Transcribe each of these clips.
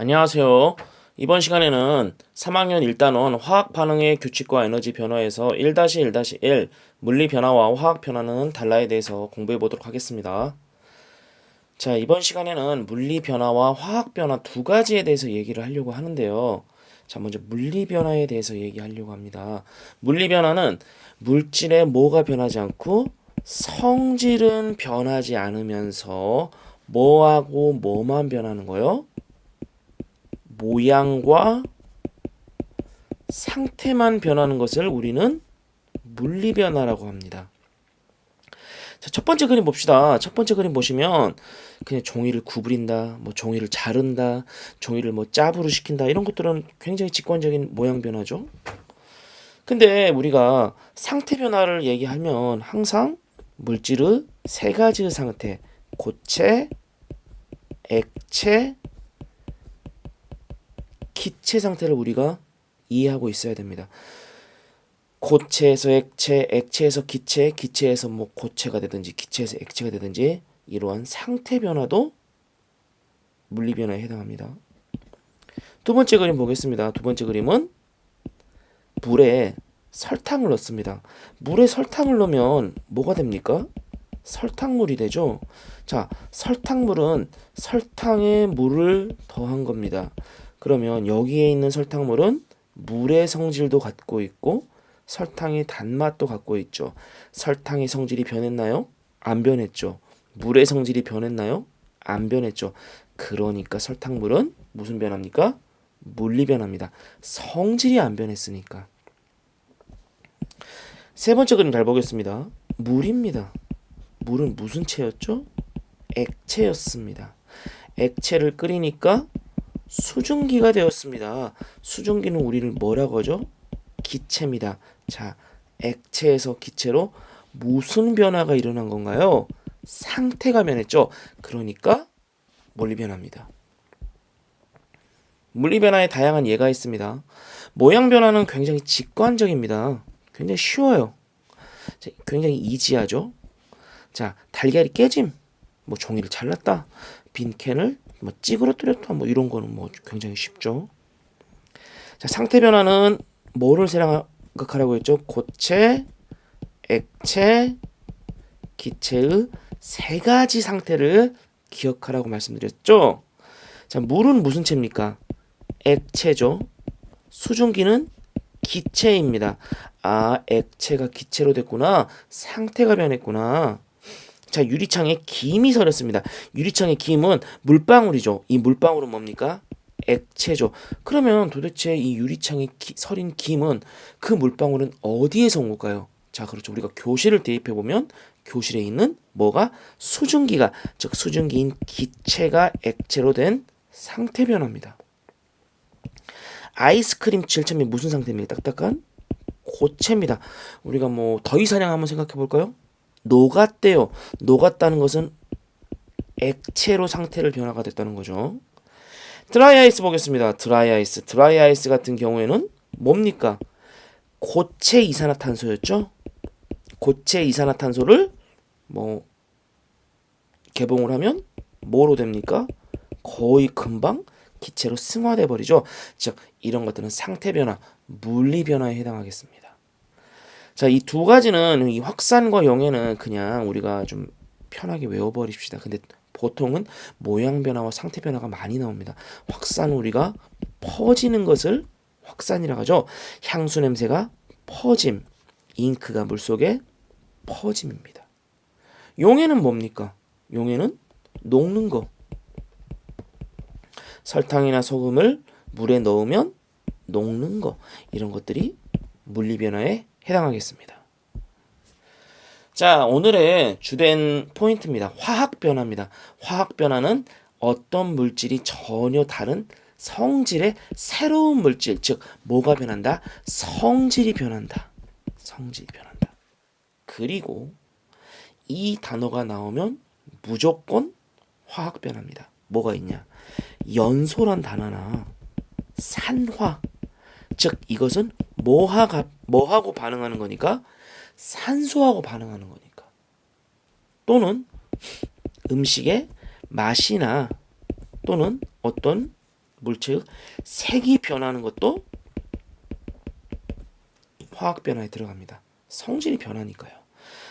안녕하세요. 이번 시간에는 3학년 1단원 화학 반응의 규칙과 에너지 변화에서 1-1-1 물리 변화와 화학 변화는 달라에 대해서 공부해 보도록 하겠습니다. 자, 이번 시간에는 물리 변화와 화학 변화 두 가지에 대해서 얘기를 하려고 하는데요. 자, 먼저 물리 변화에 대해서 얘기하려고 합니다. 물리 변화는 물질의 뭐가 변하지 않고 성질은 변하지 않으면서 뭐하고 뭐만 변하는 거요? 모양과 상태만 변하는 것을 우리는 물리 변화라고 합니다. 자, 첫 번째 그림 봅시다. 첫 번째 그림 보시면 그냥 종이를 구부린다, 뭐 종이를 자른다, 종이를 뭐 짜부로 시킨다 이런 것들은 굉장히 직관적인 모양 변화죠. 근데 우리가 상태 변화를 얘기하면 항상 물질의 세 가지의 상태, 고체, 액체, 기체 상태를 우리가 이해하고 있어야 됩니다. 고체에서 액체, 액체에서 기체, 기체에서 뭐 고체가 되든지 기체에서 액체가 되든지 이러한 상태 변화도 물리 변화에 해당합니다. 두 번째 그림 보겠습니다. 두 번째 그림은 물에 설탕을 넣습니다. 물에 설탕을 넣으면 뭐가 됩니까? 설탕물이 되죠. 자, 설탕물은 설탕에 물을 더한 겁니다. 그러면 여기에 있는 설탕물은 물의 성질도 갖고 있고 설탕의 단맛도 갖고 있죠. 설탕의 성질이 변했나요? 안 변했죠. 물의 성질이 변했나요? 안 변했죠. 그러니까 설탕물은 무슨 변합니까? 물리 변합니다. 성질이 안 변했으니까. 세 번째 그림 잘 보겠습니다. 물입니다. 물은 무슨 체였죠? 액체였습니다. 액체를 끓이니까 수증기가 되었습니다. 수증기는 우리를 뭐라고 하죠? 기체입니다. 자, 액체에서 기체로 무슨 변화가 일어난 건가요? 상태가 변했죠. 그러니까 물리 변화입니다. 물리 변화에 다양한 예가 있습니다. 모양 변화는 굉장히 직관적입니다. 굉장히 쉬워요. 굉장히 이지하죠. 자, 달걀이 깨짐. 뭐 종이를 잘랐다. 빈 캔을 뭐 찌그러뜨렸다. 뭐 이런 거는 뭐 굉장히 쉽죠. 자, 상태 변화는 뭐를 생각하라고 했죠? 고체, 액체, 기체의 세 가지 상태를 기억하라고 말씀드렸죠. 자, 물은 무슨 체입니까? 액체죠. 수증기는 기체입니다. 아, 액체가 기체로 됐구나. 상태가 변했구나. 자, 유리창에 김이 서렸습니다. 유리창의 김은 물방울이죠. 이 물방울은 뭡니까? 액체죠. 그러면 도대체 이 유리창에 기, 서린 김은 그 물방울은 어디에서 온 걸까요? 자, 그렇죠. 우리가 교실을 대입해 보면 교실에 있는 뭐가 수증기가 즉 수증기인 기체가 액체로 된 상태 변화입니다. 아이스크림 칠점이 무슨 상태입니까? 딱딱한 고체입니다. 우리가 뭐 더위 사냥 한번 생각해 볼까요? 녹았대요. 녹았다는 것은 액체로 상태를 변화가 됐다는 거죠. 드라이 아이스 보겠습니다. 드라이 아이스. 드라이 아이스 같은 경우에는 뭡니까? 고체 이산화탄소였죠. 고체 이산화탄소를 뭐 개봉을 하면 뭐로 됩니까? 거의 금방 기체로 승화돼 버리죠. 즉 이런 것들은 상태 변화, 물리 변화에 해당하겠습니다. 자, 이 두 가지는 이 확산과 영해는 그냥 우리가 좀 편하게 외워버립시다. 근데 보통은 모양 변화와 상태 변화가 많이 나옵니다. 확산 우리가 퍼지는 것을 확산이라고 하죠. 향수 냄새가 퍼짐, 잉크가 물속에 퍼짐입니다. 용해는 뭡니까? 용해는 녹는 거. 설탕이나 소금을 물에 넣으면 녹는 거. 이런 것들이 물리 변화에 해당하겠습니다. 자, 오늘의 주된 포인트입니다. 화학 변화입니다. 화학 변화는 어떤 물질이 전혀 다른 성질의 새로운 물질, 즉 뭐가 변한다? 성질이 변한다. 성질이 변한다. 그리고 이 단어가 나오면 무조건 화학 변화입니다. 뭐가 있냐? 연소란 단어나 산화, 즉 이것은 뭐하가 뭐하고 반응하는 거니까 산소하고 반응하는 거니까 또는 음식의 맛이나 또는 어떤 물체의 색이 변하는 것도 화학 변화에 들어갑니다. 성질이 변하니까요.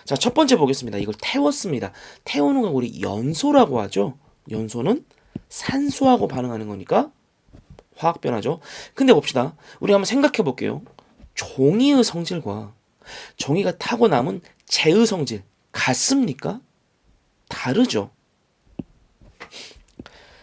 자, 첫 번째 보겠습니다. 이걸 태웠습니다. 태우는 건 우리 연소라고 하죠. 연소는 산소하고 반응하는 거니까 화학 변화죠. 근데 봅시다. 우리 한번 생각해 볼게요. 종이의 성질과 종이가 타고 남은 재의 성질 같습니까? 다르죠.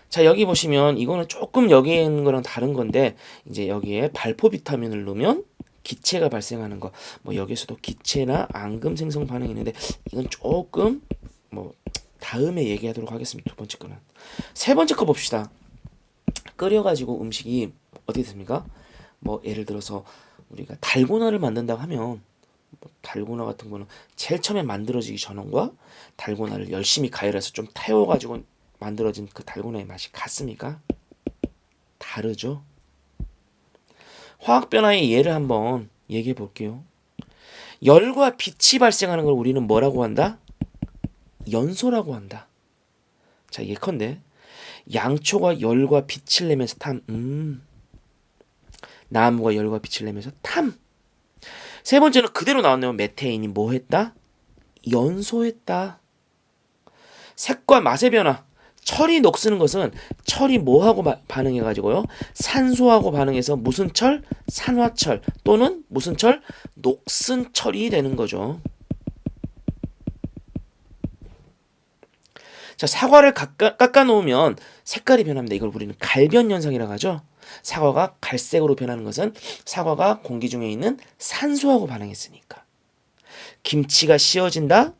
자 여기 보시면 이거는 조금 여기 있는 거랑 다른 건데 이제 여기에 발포 비타민을 넣으면 기체가 발생하는 거. 뭐 여기서도 기체나 앙금 생성 반응이 있는데 이건 조금 뭐 다음에 얘기하도록 하겠습니다. 두 번째 거는 세 번째 거 봅시다. 끓여가지고 음식이 어떻게 됩니까? 뭐 예를 들어서 우리가 달고나를 만든다고 하면 뭐 달고나 같은 거는 제일 처음에 만들어지기 전과 달고나를 열심히 가열해서 좀 태워가지고 만들어진 그 달고나의 맛이 같습니까? 다르죠. 화학 변화의 예를 한번 얘기해 볼게요. 열과 빛이 발생하는 걸 우리는 뭐라고 한다? 연소라고 한다. 자, 예컨대 양초가 열과 빛을 내면서 탐. 음. 나무가 열과 빛을 내면서 탐. 세 번째는 그대로 나왔네요. 메테인이 뭐 했다? 연소했다. 색과 맛의 변화. 철이 녹쓰는 것은 철이 뭐하고 바, 반응해 가지고요 산소하고 반응해서 무슨 철 산화철 또는 무슨 철 녹슨 철이 되는 거죠 자 사과를 깎아, 깎아 놓으면 색깔이 변합니다 이걸 우리는 갈변 현상이라고 하죠 사과가 갈색으로 변하는 것은 사과가 공기 중에 있는 산소하고 반응했으니까 김치가 씌어진다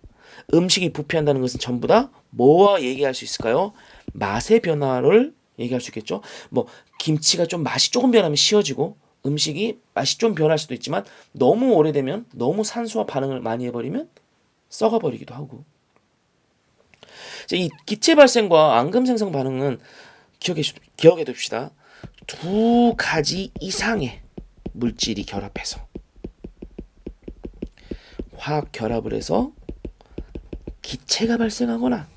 음식이 부패한다는 것은 전부 다 뭐와 얘기할 수 있을까요? 맛의 변화를 얘기할 수 있겠죠. 뭐 김치가 좀 맛이 조금 변하면 쉬어지고 음식이 맛이 좀 변할 수도 있지만 너무 오래되면 너무 산소와 반응을 많이 해버리면 썩어버리기도 하고. 이 기체 발생과 앙금 생성 반응은 기억해 기억해 둡시다. 두 가지 이상의 물질이 결합해서 화학 결합을 해서 기체가 발생하거나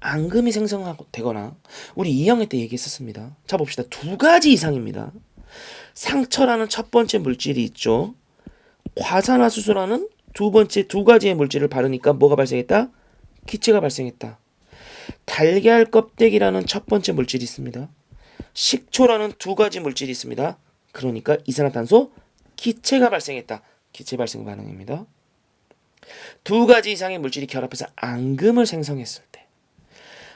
앙금이 생성되거나 우리 2학년 때 얘기했었습니다. 자 봅시다. 두 가지 이상입니다. 상처라는 첫 번째 물질이 있죠. 과산화수소라는 두 번째 두 가지의 물질을 바르니까 뭐가 발생했다? 기체가 발생했다. 달걀 껍데기라는 첫 번째 물질이 있습니다. 식초라는 두 가지 물질이 있습니다. 그러니까 이산화탄소 기체가 발생했다. 기체 발생 반응입니다. 두 가지 이상의 물질이 결합해서 앙금을 생성했을 때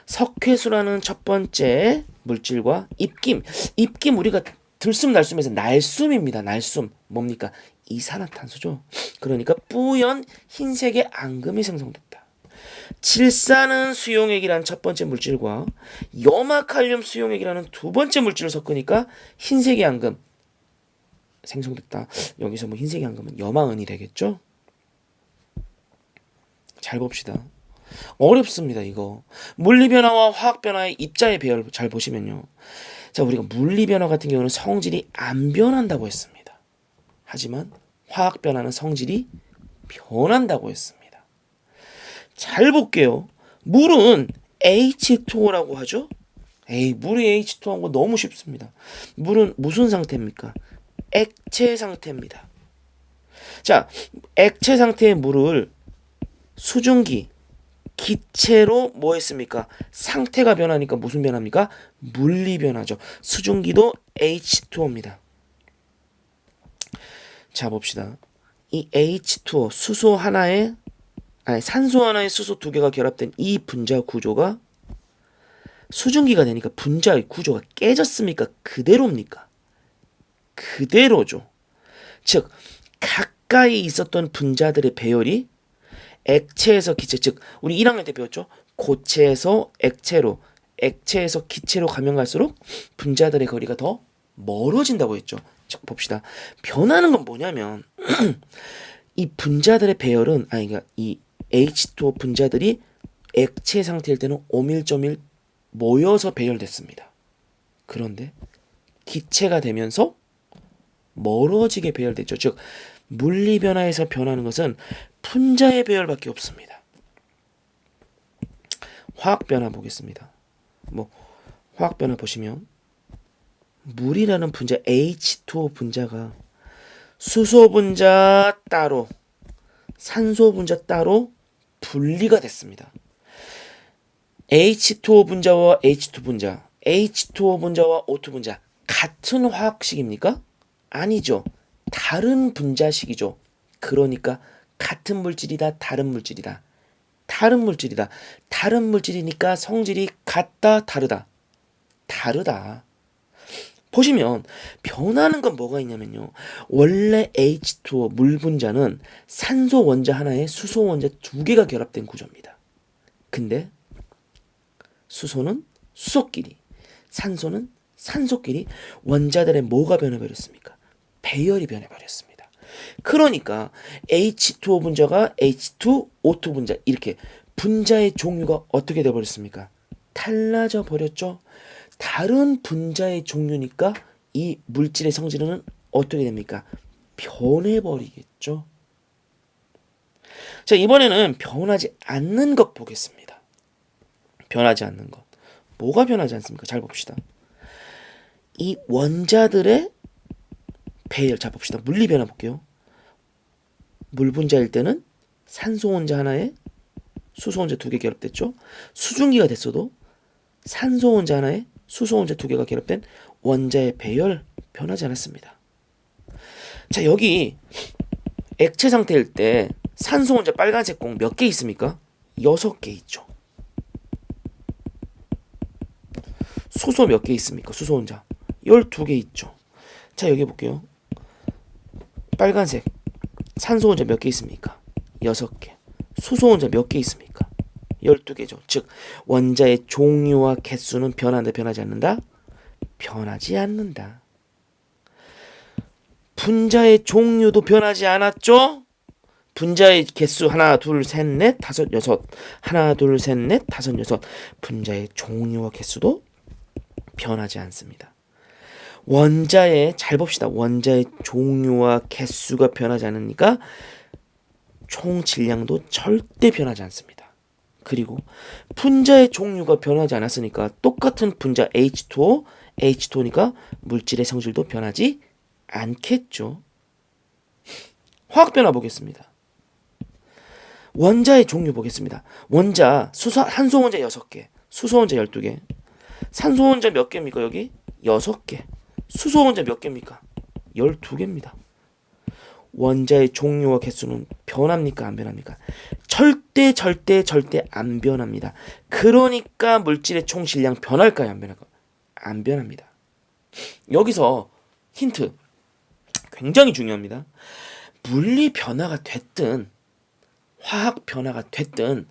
석회수라는 첫 번째 물질과 입김 입김 우리가 들숨 날숨에서 날숨입니다. 날숨 뭡니까? 이산화탄소죠. 그러니까 뿌연 흰색의 앙금이 생성됐다. 질산은 수용액이라는 첫 번째 물질과 염화칼륨 수용액이라는 두 번째 물질을 섞으니까 흰색의 앙금 생성됐다. 여기서 뭐 흰색의 앙금은 염화은이 되겠죠? 잘 봅시다. 어렵습니다, 이거. 물리변화와 화학변화의 입자의 배열 잘 보시면요. 자, 우리가 물리변화 같은 경우는 성질이 안 변한다고 했습니다. 하지만 화학변화는 성질이 변한다고 했습니다. 잘 볼게요. 물은 H2O라고 하죠? 에이, 물이 H2O한 거 너무 쉽습니다. 물은 무슨 상태입니까? 액체 상태입니다. 자, 액체 상태의 물을 수증기, 기체로 뭐 했습니까? 상태가 변하니까 무슨 변합니까? 물리 변하죠. 수증기도 H2O입니다. 자 봅시다. 이 H2O 수소 하나에 아니 산소 하나에 수소 두 개가 결합된 이 분자 구조가 수증기가 되니까 분자의 구조가 깨졌습니까? 그대로입니까? 그대로죠. 즉 가까이 있었던 분자들의 배열이 액체에서 기체 즉 우리 1학년 때 배웠죠. 고체에서 액체로 액체에서 기체로 가면 갈수록 분자들의 거리가 더 멀어진다고 했죠. 즉 봅시다. 변하는 건 뭐냐면 이 분자들의 배열은 아니 그러니까 이 H2O 분자들이 액체 상태일 때는 오밀조밀 모여서 배열됐습니다. 그런데 기체가 되면서 멀어지게 배열됐죠. 즉 물리 변화에서 변하는 것은 분자의 배열밖에 없습니다. 화학 변화 보겠습니다. 뭐 화학 변화 보시면 물이라는 분자 H2O 분자가 수소 분자 따로 산소 분자 따로 분리가 됐습니다. H2O 분자와 H2 분자, H2O 분자와 O2 분자 같은 화학식입니까? 아니죠. 다른 분자식이죠. 그러니까 같은 물질이다, 다른 물질이다. 다른 물질이다. 다른 물질이니까 성질이 같다, 다르다. 다르다. 보시면 변하는 건 뭐가 있냐면요. 원래 H2O 물 분자는 산소 원자 하나에 수소 원자 두 개가 결합된 구조입니다. 근데 수소는 수소끼리, 산소는 산소끼리 원자들의 뭐가 변해버렸습니까? 배열이 변해버렸습니다. 그러니까 H2O 분자가 H2O2 분자 이렇게 분자의 종류가 어떻게 돼버렸습니까? 달라져 버렸죠. 다른 분자의 종류니까 이 물질의 성질은 어떻게 됩니까? 변해버리겠죠. 자, 이번에는 변하지 않는 것 보겠습니다. 변하지 않는 것. 뭐가 변하지 않습니까? 잘 봅시다. 이 원자들의 배열 자 봅시다. 물리 변화 볼게요. 물 분자일 때는 산소 원자 하나에 수소 원자 두 개 결합됐죠. 수증기가 됐어도 산소 원자 하나에 수소 원자 두 개가 결합된 원자의 배열 변하지 않았습니다. 자, 여기 액체 상태일 때 산소 원자 빨간색 공 몇 개 있습니까? 여섯 개 있죠. 수소 몇 개 있습니까? 수소 혼자 12개 있죠. 자, 여기 볼게요. 빨간색 산소 혼자 몇 개 있습니까? 6개. 수소 혼자 몇 개 있습니까? 12개죠. 즉 원자의 종류와 개수는 변한다 변하지 않는다? 변하지 않는다. 분자의 종류도 변하지 않았죠? 분자의 개수 하나 둘 셋 넷 다섯 여섯 하나 둘 셋 넷 다섯 여섯 분자의 종류와 개수도 변하지 않습니다. 원자의 잘 봅시다. 원자의 종류와 개수가 변하지 않으니까 총 질량도 절대 변하지 않습니다. 그리고 분자의 종류가 변하지 않았으니까 똑같은 분자 H2O, H2O니까 물질의 성질도 변하지 않겠죠. 화학 변화 보겠습니다. 원자의 종류 보겠습니다. 원자 수소 한소 원자 6개, 수소 원자 12개, 산소 원자 몇 개입니까, 여기? 6개. 수소 원자 몇 개입니까? 12개입니다. 원자의 종류와 개수는 변합니까, 안 변합니까? 절대 절대 절대 안 변합니다. 그러니까 물질의 총 질량 변할까요, 안 변할까요? 안 변합니다. 여기서 힌트 굉장히 중요합니다. 물리 변화가 됐든 화학 변화가 됐든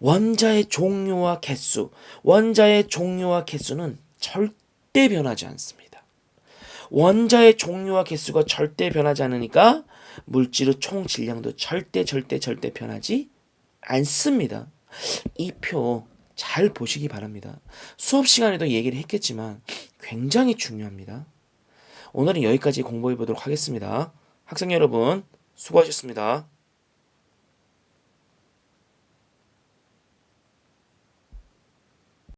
원자의 종류와 개수, 원자의 종류와 개수는 절대 변하지 않습니다. 원자의 종류와 개수가 절대 변하지 않으니까 물질의 총 질량도 절대 절대 절대 변하지 않습니다. 이 표 잘 보시기 바랍니다. 수업 시간에도 얘기를 했겠지만 굉장히 중요합니다. 오늘은 여기까지 공부해 보도록 하겠습니다. 학생 여러분 수고하셨습니다.